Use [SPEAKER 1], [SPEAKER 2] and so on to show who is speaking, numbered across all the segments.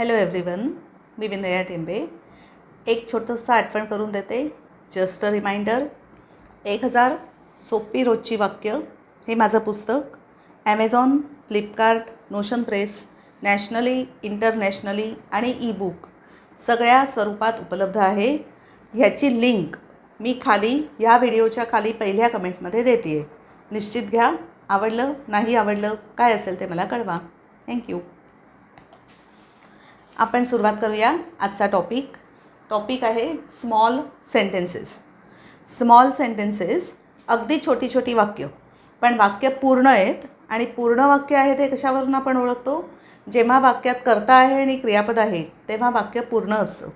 [SPEAKER 1] Hello everyone मी विनया टेंबे. एक छोटंसं आठवण करून देते. जस्ट अ रिमाइंडर एक हजार सोपी रोजची वाक्य हे माझं पुस्तक. Amazon Flipkart Notion Press nationally internationally आणि ई बुक सगळ्या स्वरूपात उपलब्ध आहे. ह्याची लिंक मी खाली ह्या व्हिडिओच्या खाली पहिल्या कमेंटमध्ये देते आहे निश्चित घ्या. आवडलं नाही आवडलं काय असेल ते मला कळवा. थँक्यू आपण सुरुवात करूया आजचा टॉपिक टॉपिक आहे स्मॉल सेंटेन्सेस स्मॉल सेंटेन्सेस अगदी छोटी छोटी वाक्य. पण वाक्य पूर्ण आहेत आणि पूर्ण वाक्य आहे ते कशावरून आपण ओळखतो? जेव्हा वाक्यात कर्ता आहे आणि क्रियापद आहे तेव्हा वाक्य पूर्ण असतं.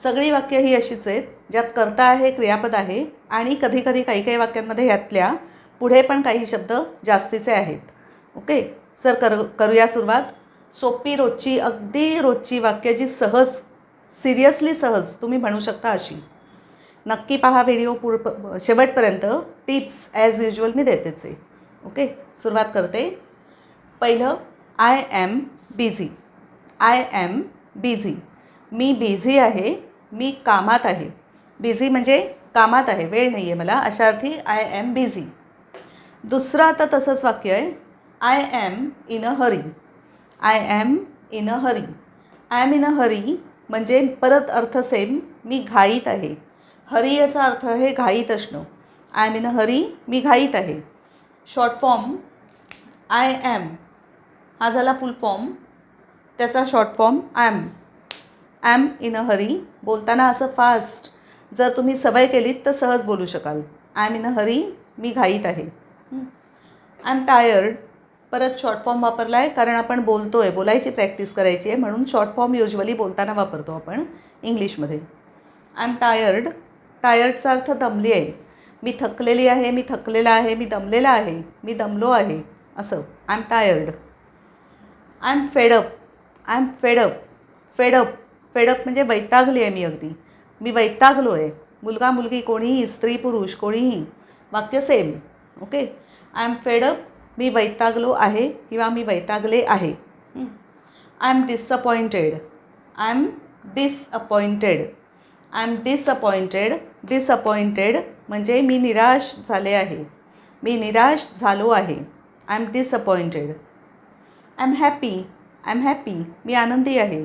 [SPEAKER 1] सगळी वाक्य ही अशीच आहेत ज्यात कर्ता आहे क्रियापद आहे आणि कधीकधी काही काही वाक्यांमध्ये यातल्या पुढे पण काही शब्द जास्तीचे आहेत. ओके सर कर करूया सुरुवात. सोपी रोजची अगदी रोजची वाक्य जी सहज सिरियसली सहज तुम्ही म्हणू शकता अशी. नक्की पहा व्हिडिओ पूर शेवटपर्यंत. टिप्स ॲज युजल मी देतेच. आहे ओके? सुरुवात करते. पहिलं I am busy I am busy me busy आहे मी कामात आहे. बिझी म्हणजे कामात आहे वेळ नाही आहे मला. अशा अर्थी आय ॲम बिझी दुसरं आता तसंच वाक्य आहे. I am in a hurry I am in a hurry I am in a hurry म्हणजे परत अर्थ सेम मी घाईत आहे. हरी याचा अर्थ आहे घाईत असणं. I am in a hurry मी घाईत आहे. शॉर्ट फॉर्म आय ॲम हा झाला फुल फॉर्म त्याचा short form I am in a hurry बोलताना असं फास्ट जर तुम्ही सवय केलीत तर सहज बोलू शकाल. I am in a hurry मी घाईत आहे. आय एम टायर्ड परत शॉर्ट फॉर्म वापरला आहे कारण आपण बोलतो आहे बोलायची प्रॅक्टिस करायची आहे म्हणून शॉर्ट फॉर्म युजली बोलताना वापरतो आपण इंग्लिशमध्ये. आय एम टायर्ड टायर्डचा अर्थ दमली आहे. मी थकलेली आहे मी थकलेला आहे मी दमलेला आहे मी दमलो आहे असं. I am tired I am fed up I am fed up fed up fed up म्हणजे वैतागली आहे मी अगदी. मी वैतागलो आहे मुलगा मुलगी कोणीही स्त्री पुरुष कोणीही. वाक्य same okay I am fed up मी वैतागलो आहे किंवा मी वैतागले आहे. I am disappointed I am disappointed I am disappointed disappointed म्हणजे मी निराश झाले आहे. मी निराश झालो आहे. I am disappointed I am happy I am happy मी आनंदी आहे.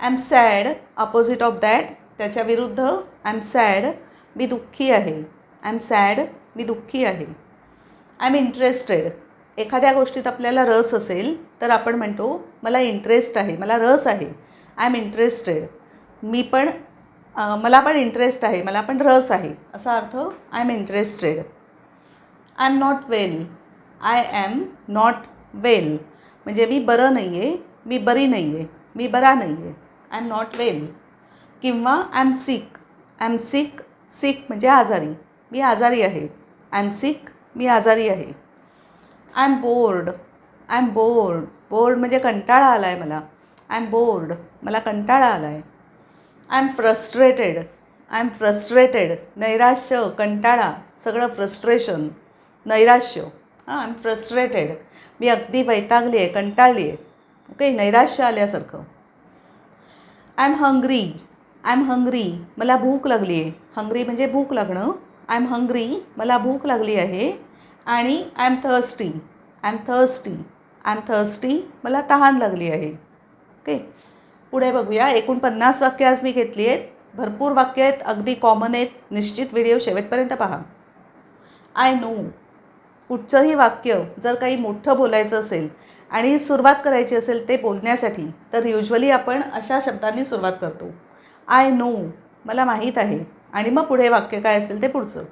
[SPEAKER 1] I am sad opposite of that त्याच्या विरुद्ध आय एम सॅड मी दुःखी आहे. आय एम सॅड मी दुःखी आहे. आय एम इंटरेस्टेड एखाद्या गोष्टीत आपल्याला रस असेल तर आपण म्हणतो मला इंटरेस्ट आहे मला रस आहे आय एम इंटरेस्टेड मी पण मला पण इंटरेस्ट आहे मला पण रस आहे. असा अर्थ I am interested I am not well I am not well म्हणजे मी बरं नाही आहे मी बरी नाही आहे मी बरा नाही आहे आय एम नॉट वेल किंवा I am sick I am sick sick म्हणजे आजारी. मी आजारी आहे. आय एम सिक मी आजारी आहे. I am bored I am bored bored म्हणजे कंटाळा आला आहे मला. आय एम बोर्ड मला कंटाळा आला आहे I am frustrated I am frustrated नैराश्य कंटाळा सगळं फ्रस्ट्रेशन नैराश्य. हां आय एम फ्रस्ट्रेटेड मी अगदी वैतागली आहे कंटाळली आहे ओके नैराश्य आल्यासारखं. I am hungry I am hungry मला भूक लागली आहे हंग्री म्हणजे भूक लागणं. आय एम हंग्री मला भूक लागली आहे. आणि I am thirsty I am thirsty I am thirsty मला तहान लागली आहे. ओके पुढे बघूया. एकूण पन्नास वाक्य आज मी घेतली आहेत. भरपूर वाक्य आहेत. अगदी कॉमन आहेत. निश्चित व्हिडिओ शेवटपर्यंत पहा. आय नो कुठचंही वाक्य जर काही मोठं बोलायचं असेल आणि सुरुवात करायची असेल ते बोलण्यासाठी तर युजली आपण अशा शब्दांनी सुरुवात करतो. आय नो मला माहीत आहे. आणि मग पुढे वाक्य काय असेल ते पुढचं.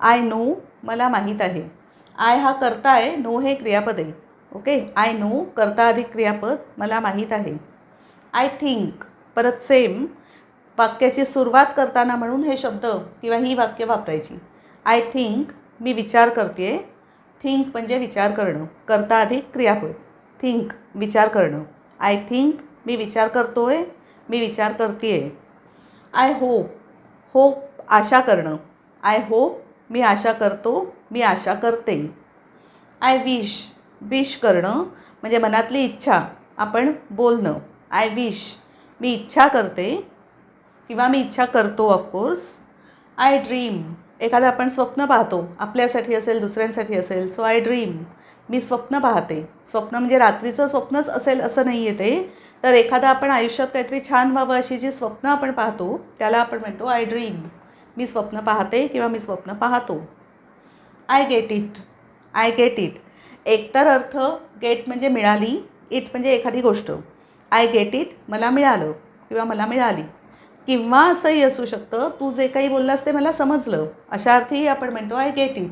[SPEAKER 1] आय नो मला माहीत आहे. आय हा करता आहे नो हे क्रियापद आहे. ओके? आय नो करता अधिक क्रियापद मला माहीत आहे. आय थिंक परत सेम वाक्याची सुरुवात करताना म्हणून हे शब्द किंवा ही वाक्य वापरायची. आय थिंक मी विचार करते थिंक म्हणजे विचार करणं. करता अधिक क्रियापद. थिंक विचार करणं. आय थिंक मी विचार करतो आहे मी विचार करते आय होप होप आशा करणं. आय होप मी आशा करतो मी आशा करते. आय विश विश करणं म्हणजे मनातली इच्छा आपण बोलणं. आय विश मी इच्छा करते किंवा मी इच्छा करतो ऑफकोर्स आय ड्रीम एखादं आपण स्वप्न पाहतो आपल्यासाठी असेल दुसऱ्यांसाठी असेल सो आय ड्रीम मी स्वप्न पाहते. स्वप्न म्हणजे रात्रीचं स्वप्नच असेल असं नाही आहे ते. तर एखादा आपण आयुष्यात काहीतरी छान व्हावं अशी जी स्वप्न आपण पाहतो त्याला आपण म्हणतो आय ड्रीम मी स्वप्न पाहते किंवा मी स्वप्न पाहतो. I get it. I get it. एकतर अर्थ गेट म्हणजे मिळाली इट म्हणजे एखादी गोष्ट. आय गेट इट मला मिळालं किंवा मला मिळाली. किंवा असंही असू शकतं तू जे काही बोललास ते मला समजलं. अशा अर्थीही आपण म्हणतो आय गेट इट.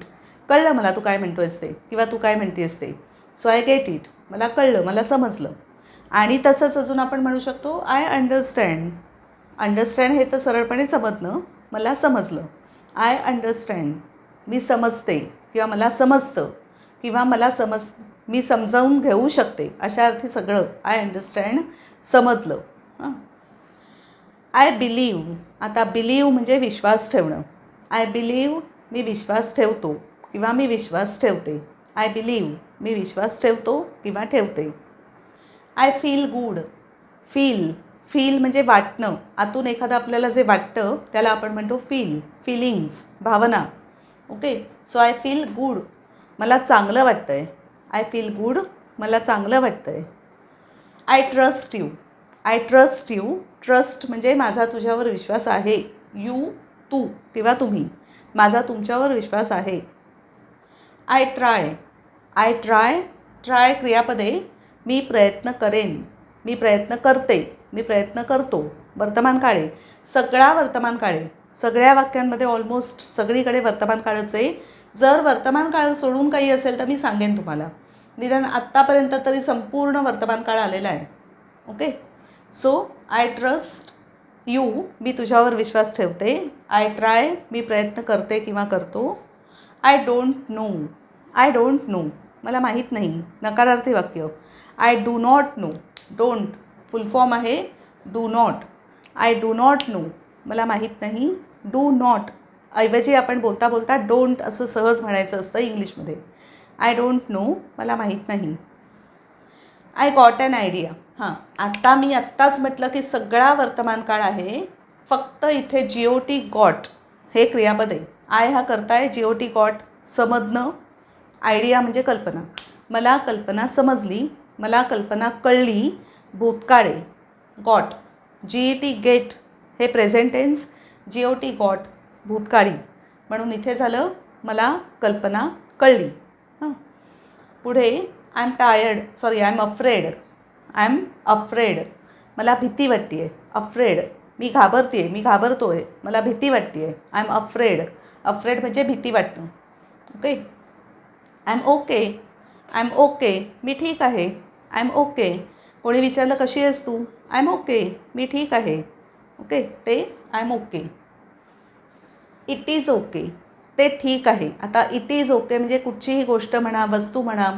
[SPEAKER 1] कळलं मला तू काय म्हणतो आहेस ते किंवा तू काय म्हणतेस ते. So I get it. मला कळलं मला समजलं. आणि तसंच अजून आपण म्हणू शकतो आय अंडरस्टँड. अंडरस्टँड हे तर सरळपणे समजणं मला समजलं. I understand. मी समजते किंवा मला समजतं किंवा मला समज मी समजावून घेऊ शकते अशा अर्थी सगळं आय अंडरस्टँड समजलं. हां. आय बिलीव आता बिलीव म्हणजे विश्वास ठेवणं. आय बिलीव मी विश्वास ठेवतो किंवा मी विश्वास ठेवते. आय बिलीव मी विश्वास ठेवतो किंवा ठेवते. I feel good feel feel म्हणजे वाटणं. आतून एखादं आपल्याला जे वाटतं त्याला आपण म्हणतो feel feelings Bhavana. Okay so I feel good मला चांगलं वाटतं आहे आय फील गुड मला चांगलं वाटतं आहे I trust you I trust you trust म्हणजे माझा तुझ्यावर विश्वास आहे. यू तू किंवा तुम्ही. माझा तुमच्यावर विश्वास आहे. I try I try try क्रियापदे. मी प्रयत्न करेन. मी प्रयत्न करते. मी प्रयत्न करतो. वर्तमान काळे. सगळा वर्तमान काळे. सगळ्या वाक्यांमध्ये ऑलमोस्ट सगळीकडे वर्तमान काळच आहे. जर वर्तमान काळ सोडून काही असेल तर मी सांगेन तुम्हाला. निदान आत्तापर्यंत तरी संपूर्ण वर्तमान काळ आलेला आहे. Okay so I trust you मी तुझ्यावर विश्वास ठेवते. आय ट्राय मी प्रयत्न करते किंवा करतो. I don't know I don't know मला माहीत नाही. नकारार्थी वाक्य. I do not know don't full form आहे. Do not I do not know मला माहीत नाही. डू नॉट ऐवजी आपण बोलता बोलता डोंट असं सहज म्हणायचं असतं इंग्लिशमध्ये. आय डोंट नो मला माहीत नाही. I got an idea. हां आत्ता मी आत्ताच म्हटलं की सगळा वर्तमान काळ आहे फक्त इथे जिओ टी गॉट हे क्रियापद आहे. आय हा करताय जिओ टी गॉट समजणं आयडिया म्हणजे कल्पना. मला कल्पना समजली मला कल्पना कळली भूतकाळे got G E T get हे present tense G O T got भूतकाळी. म्हणून इथे झालं मला कल्पना कळली. हां. पुढे I am tired sorry I am afraid I am afraid मला भीती वाटते आहे अफ्रेड मी घाबरते आहे मी घाबरतो आहे मला भीती वाटते आहे आय एम अफ्रेड अफ्रेड म्हणजे भीती वाटणं. Okay I am okay I am okay मी ठीक आहे. आय एम ओके कोणी विचारलं कशी आहेस तू? आय एम ओके मी ठीक आहे. ओके ते I am okay it is okay ते ठीक आहे. आता इट इज ओके म्हणजे कुठचीही गोष्ट म्हणा वस्तू म्हणा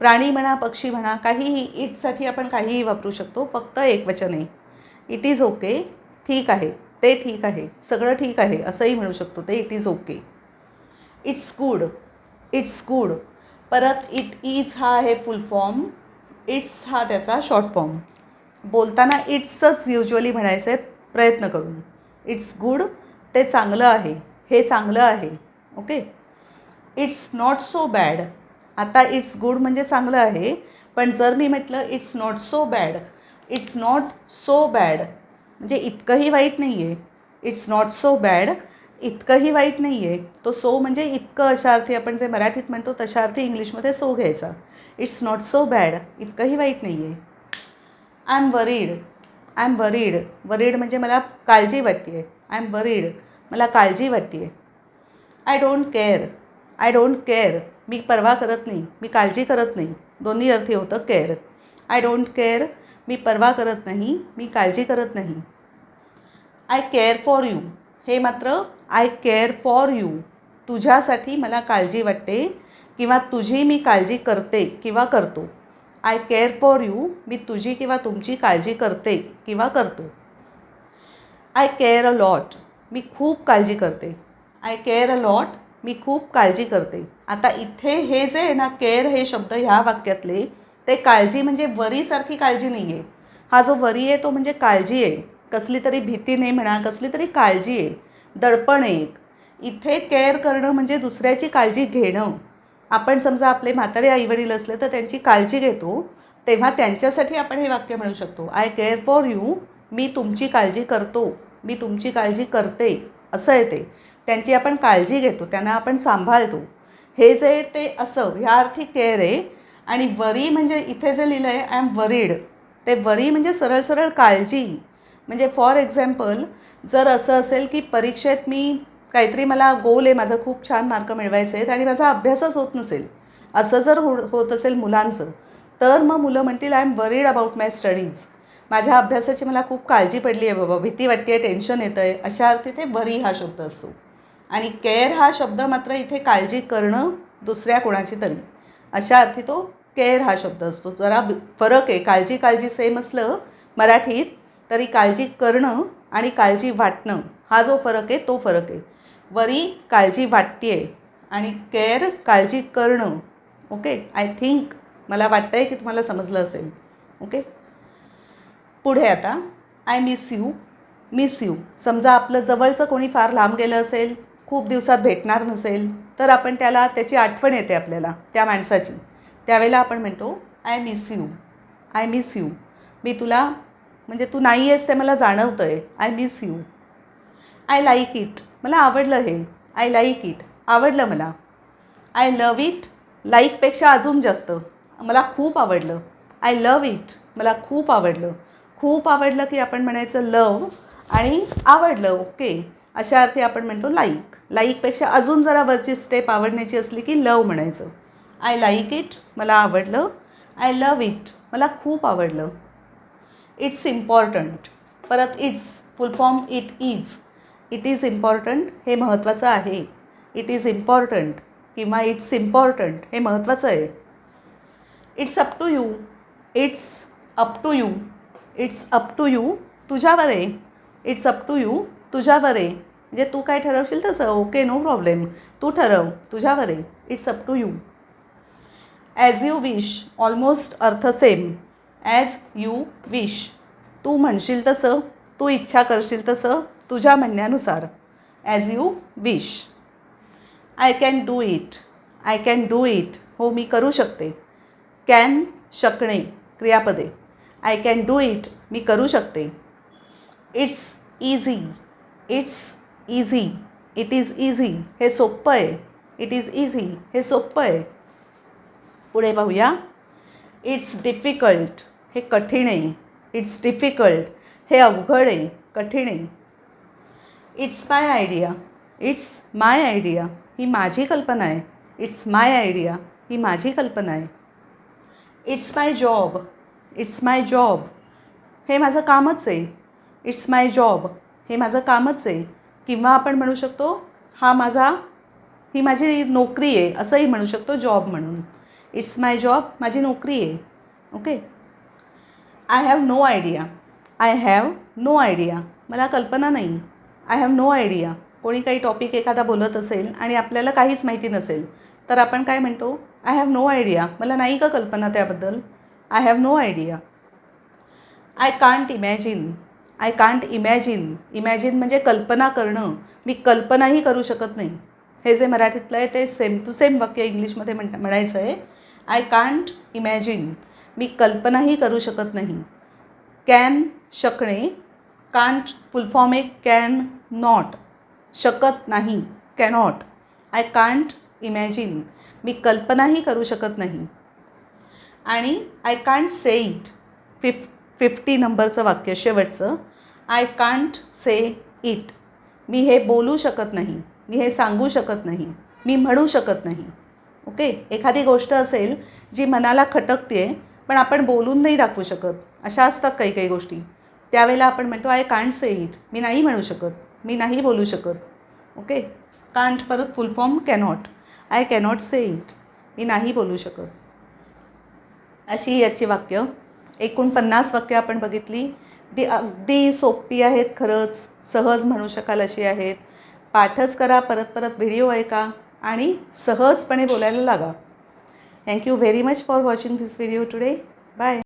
[SPEAKER 1] प्राणी म्हणा पक्षी म्हणा काहीही इटसाठी आपण काहीही वापरू शकतो फक्त एक वचन आहे. इट इज ओके ठीक आहे. ते ठीक आहे. सगळं ठीक आहे. असंही म्हणू शकतो ते. It is okay it's good it's good परत इट इज हा आहे फुल फॉर्म इट्स हा त्याचा शॉर्ट फॉर्म बोलताना इट्सच युजली म्हणायचं आहे प्रयत्न करून. इट्स गुड ते चांगलं आहे. हे चांगलं आहे. Okay it's not so bad आता इट्स गुड म्हणजे चांगलं आहे. पण जर मी म्हटलं it's not so bad it's not so bad म्हणजे इतकंही वाईट नाही आहे इट्स नॉट सो बॅड इतकंही वाईट नाही आहे तो सो म्हणजे इतकं अशा अर्थी आपण जे मराठीत म्हणतो तशा अर्थी इंग्लिशमध्ये सो घ्यायचा. इट्स नॉट सो बॅड इतकंही वाईट नाही आहे I am worried I am worried worried म्हणजे मला काळजी वाटते आहे आय एम वरीड मला काळजी वाटते आहे I don't care I don't care मी परवा करत नाही. मी काळजी करत नाही. दोन्ही अर्थी होतं केअर आय डोंट केअर मी परवा करत नाही. मी काळजी करत नाही. आय केअर फॉर यू हे मात्र आय केअर फॉर यू तुझ्यासाठी मला काळजी वाटते किंवा तुझी मी काळजी करते किंवा करतो. आय केअर फॉर यू मी तुझी किंवा तुमची काळजी करते किंवा करतो. आय केअर अ लॉट मी खूप काळजी करते. आय केअर अ लॉट मी खूप काळजी करते. आता इथे हे जे आहे ना केअर हे शब्द ह्या वाक्यातले ते काळजी म्हणजे वरीसारखी काळजी नाही आहे हा जो वरी आहे तो म्हणजे काळजी आहे. कसली तरी भीती नाही म्हणा कसली तरी काळजी आहे. दडपण एक. इथे केअर करणं म्हणजे दुसऱ्याची काळजी घेणं. आपण समजा आपले म्हातारे आईवडील असले तर त्यांची काळजी घेतो तेव्हा त्यांच्यासाठी आपण हे वाक्य म्हणू शकतो. आय केअर फॉर यू मी तुमची काळजी करतो. मी तुमची काळजी करते असं आहे ते. त्यांची आपण काळजी घेतो त्यांना आपण सांभाळतो. हे जे ते असं ह्या अर्थी केअर आहे. आणि वरी म्हणजे इथे जे लिहिलं आहे आय एम वरीड ते वरी म्हणजे सरळ सरळ काळजी. म्हणजे फॉर एक्झाम्पल जर असं असेल की परीक्षेत मी काहीतरी मला गोल आहे माझं खूप छान मार्क मिळवायचे आहेत आणि माझा अभ्यासच होत नसेल असं जर हो होत असेल मुलांचं तर मग मुलं म्हणतील I am worried about my studies माझ्या अभ्यासाची मला खूप काळजी पडली आहे बाबा. भीती वाटते आहे टेन्शन येतं आहे अशा अर्थी ते बरी हा शब्द असतो आणि केअर हा शब्द मात्र इथे काळजी करणं दुसऱ्या कोणाची तरी. अशा अर्थी तो केअर हा शब्द असतो. जरा ब- फरक आहे. काळजी काळजी सेम असलं मराठीत तरी काळजी करणं आणि काळजी वाटणं हा जो फरक आहे तो फरक आहे. वरी काळजी वाटते आहे आणि केअर काळजी करणं. ओके? आय थिंक मला वाटतं आहे की तुम्हाला समजलं असेल. ओके? पुढे आता I miss you miss you समजा आपलं जवळचं कोणी फार लांब गेलं असेल खूप दिवसात भेटणार नसेल तर आपण त्याला त्याची आठवण येते आपल्याला त्या माणसाची. त्यावेळेला आपण म्हणतो I miss you I miss you मी तुला म्हणजे तू नाही आहेस ते मला जाणवतं आहे I miss you I like it मला आवडलं हे. आय लाईक इट आवडलं मला. आय लव इट लाईकपेक्षा अजून जास्त. मला खूप आवडलं. आय लव इट मला खूप आवडलं. खूप आवडलं की आपण म्हणायचं लव आणि आवडलं ओके अशा अर्थी आपण म्हणतो लाईक लाईकपेक्षा अजून जरा वरची स्टेप आवडण्याची असली की लव म्हणायचं. आय लाईक इट मला आवडलं. आय लव इट मला खूप आवडलं. इट्स इम्पॉर्टंट परत it's full form it is it is important हे महत्त्वाचं आहे. इट इज इम्पॉर्टंट किंवा इट्स इम्पॉर्टंट हे महत्त्वाचं आहे. It's up to you it's up to you it's up to you तुझ्यावर. आहे इट्स अप टू यू तुझ्यावर. आहे म्हणजे तू काय ठरवशील तसं? Okay no problem. तू ठरव तुझ्यावर. आहे it's up to you. As you wish almost अर्थ सेम ॲज यू विश तू म्हणशील तसं तू इच्छा करशील तसं तुझ्या म्हणण्यानुसार. As you wish I can do it I can do it हो मी करू शकते. कॅन शकणे. क्रियापदे. आय कॅन डू इट मी करू शकते. It's easy it's easy it is easy हे सोप्पं आहे. इट इज इझी हे सोपं आहे. पुढे पाहूया. इट्स डिफिकल्ट हे कठीण आहे. इट्स डिफिकल्ट हे अवघड आहे. कठीण आहे. It's my idea it's my idea ही माझी कल्पना आहे. इट्स माय आयडिया ही माझी कल्पना आहे. It's my job it's my job हे माझं कामच आहे. इट्स माय जॉब हे माझं कामच आहे. किंवा आपण म्हणू शकतो हा माझा ही माझी नोकरी आहे असंही म्हणू शकतो जॉब म्हणून. इट्स माय जॉब माझी नोकरी आहे. Okay I have no idea I have no idea मला कल्पना नाही. आय हॅव नो आयडिया कोणी काही टॉपिक एखादा बोलत असेल आणि आपल्याला काहीच माहिती नसेल तर आपण काय म्हणतो? आय हॅव नो आयडिया मला नाही का कल्पना त्याबद्दल? I have no idea I can't imagine I can't imagine imagine म्हणजे कल्पना करणं. मी कल्पनाही करू शकत नाही. हे जे मराठीतलं आहे ते सेम टू सेम वाक्य इंग्लिशमध्ये म्हण म्हणायचं आहे. आय कांट इमॅजिन मी कल्पनाही करू शकत नाही. Can शकणे. Can't full form a can not शकत नाही. कॅनॉट आय कांट इमॅजिन मी कल्पनाही करू शकत नाही. आणि I can't say it फिफ fifty नंबरचं वाक्य शेवटचं. आय कांट से इट मी हे बोलू शकत नाही. मी हे सांगू शकत नाही. मी म्हणू शकत नाही. ओके एखादी गोष्ट असेल जी मनाला खटकते पण आपण बोलून नाही दाखवू शकत. अशा असतात काही काही गोष्टी. त्यावेळेला आपण म्हणतो आय कांट से इट मी नाही म्हणू शकत. मी नाही बोलू शकत. ओके कांट परत full form cannot I cannot say it मी नाही बोलू शकत. अशी याची वाक्य. एकूण पन्नास वाक्य आपण बघितली. ती अगदी सोपी आहेत खरंच. सहज म्हणू शकाल अशी आहेत. पाठच करा परत परत व्हिडिओ ऐका आणि सहजपणे बोलायला लागा. Thank you very much for watching this video today bye